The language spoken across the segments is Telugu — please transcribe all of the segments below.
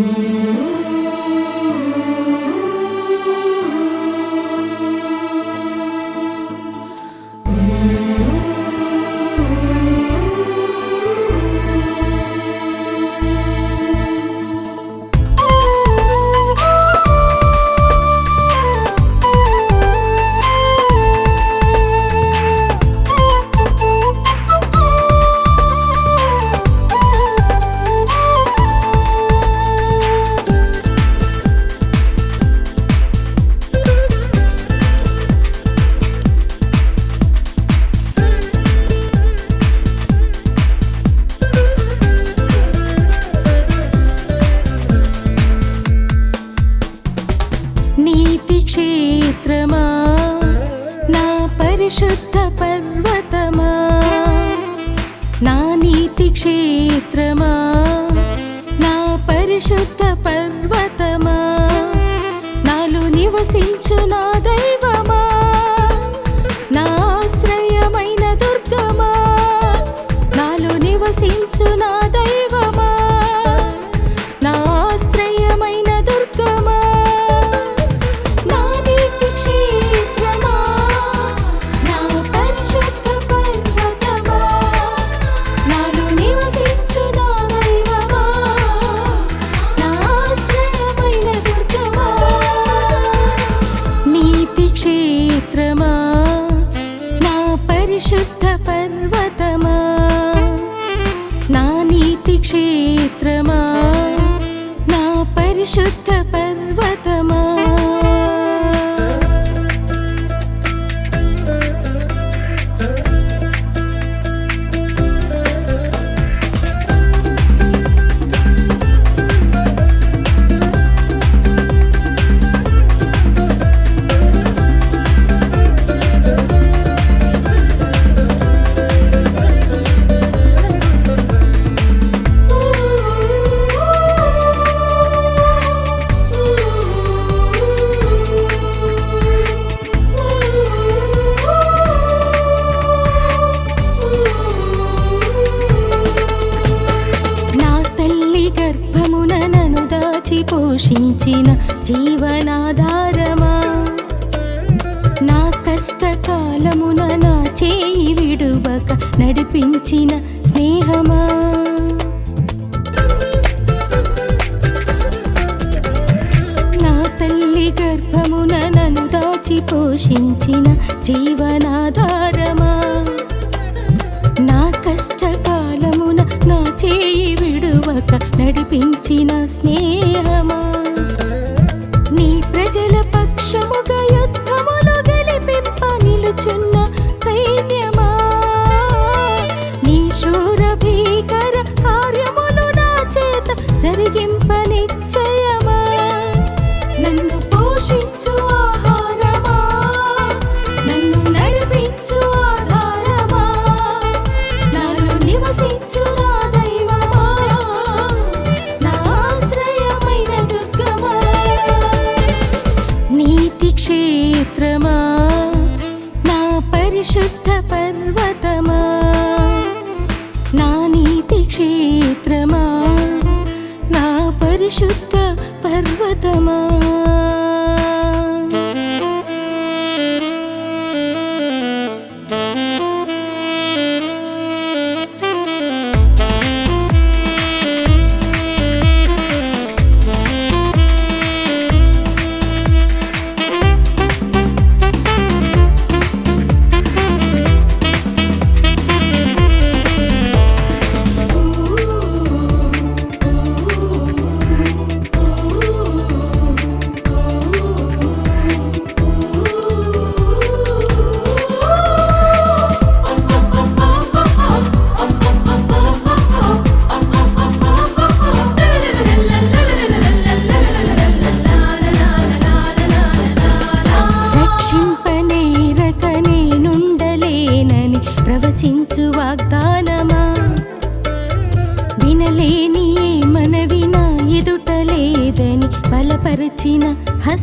Mm-hmm. నీతి క్షేత్రమా నా పరిశుద్ధ పర్వతమా నా నీతి క్షేత్రమా నా పరిశుద్ధ పర్వతమా నాలో నివసించు నా దైవ పరిశుద్ధ జీవనాధారమా? నా కష్టకాలమున నా చేయి విడుబక నడిపించిన స్నేహమా? నా తల్లి గర్భమున నన్ను దాచి పోషించిన జీవనాధారమా? నా కష్టకాలమున నా చేయి విడువక నడిపించిన స్నేహమా? to know. క్షేత్రమా? నా పరిశుద్ధ పర్వతమా?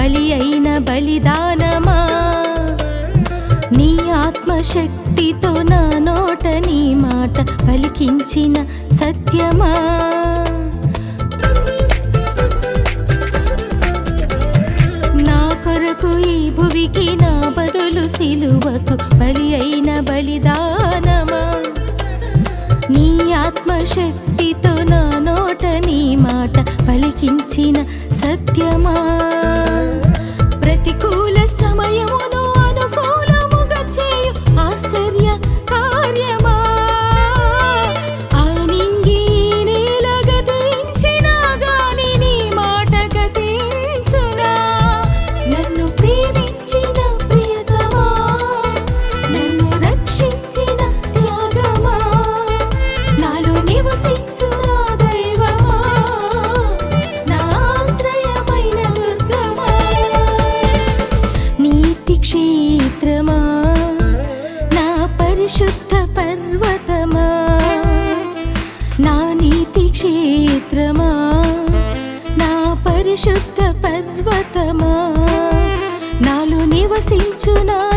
బలి అయిన బలిదానమా? నీ ఆత్మశక్తితో నా నోట నీ మాట పలికించిన సత్యమా? నా కొరకు ఈ భువికి నా బదులు సిలువకు బలి అయిన బలిదా పరిశుద్ధ పర్వతమా? నా నీతి క్షేత్రమా? నా పరిశుద్ధ పర్వతమా? నాలో నివసించునా?